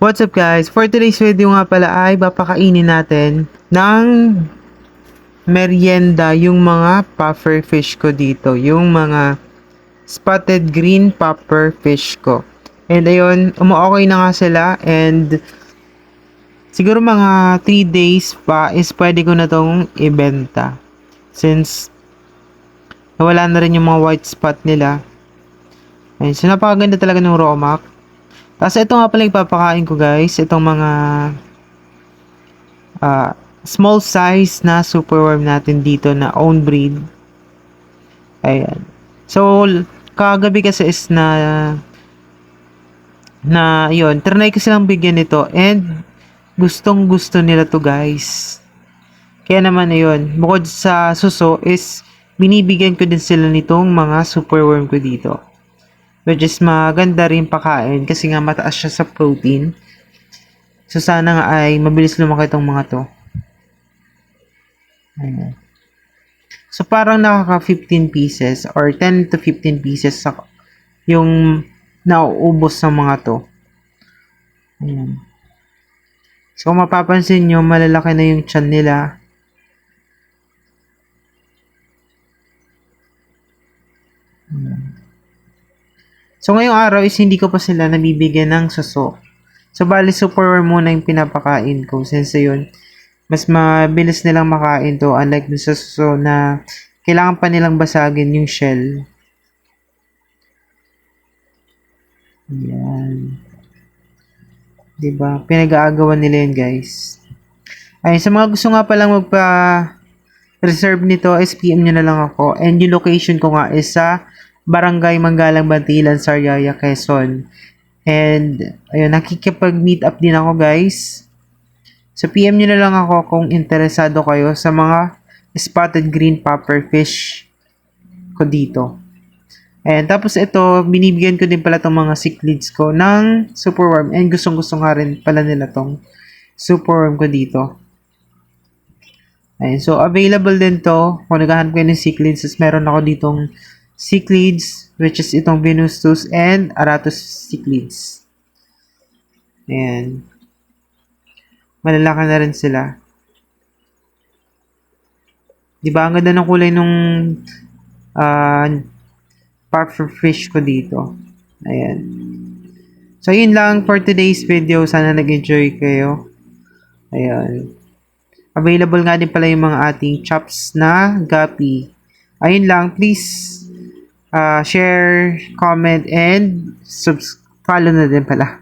What's up guys? For today's video nga pala ay papakainin natin ng merienda yung mga puffer fish ko dito. Yung mga spotted green puffer fish ko. And ayun, umu-okay na nga sila and siguro mga 3 days pa is pwede ko na tong ibenta. Since nawala na rin yung mga white spot nila. Ayun, so napakaganda talaga ng Romac. Tapos ito nga pala ipapakain ko guys, itong mga ah, small size na superworm natin dito na own breed. Ayan. So, kagabi kasi is na na yon trinay ko silang bigyan nito and gustong gusto nila to guys. Kaya naman ayun, bukod sa suso is binibigyan ko din sila nitong mga superworm ko dito. Which is maganda rin pakain kasi nga mataas siya sa protein. So sana nga ay mabilis lumaki itong mga to. Ayan. So parang nakaka 15 pieces or 10 to 15 pieces sa yung nauubos sa mga to. Ayan. So kung mapapansin nyo, malalaki na yung chan nila. Ayan. So ngayong araw is hindi ko pa sila nabibigyan ng suso. So bali superworm muna yung pinapakain ko since yun mas mabilis nilang makain to unlike dun sa suso na kailangan pa nilang basagin yung shell. Ayan. Diba? Pinag-aagawan nila yun guys. Ay, sa mga gusto nga palang magpa reserve nito, SPM nyo na lang ako. And yung location ko nga is sa Barangay Manggalang Bantilan, Sariaya, Quezon. And, ayun, nakikipag-meet up din ako, guys. So, PM nyo na lang ako kung interesado kayo sa mga spotted green puffer fish ko dito. And tapos ito, binibigyan ko din pala tong mga cichlids ko ng superworm. And gustong-gusto nga rin pala nila tong superworm ko dito. Ayun, so available din to. Kung naghahanap kayo ng cichlids, meron ako ditong cichlids, which is itong Venustus and Aratus cichlids. Ayan. Malalaki na rin sila. Di ba? Ang ganda ng kulay nung uh, puffer fish ko dito. Ayan. So, yun lang for today's video. Sana nag-enjoy kayo. Ayan. Available nga din pala yung mga ating chops na gapi. Ayun lang. Please uh, share, comment, and subs follow na din pala.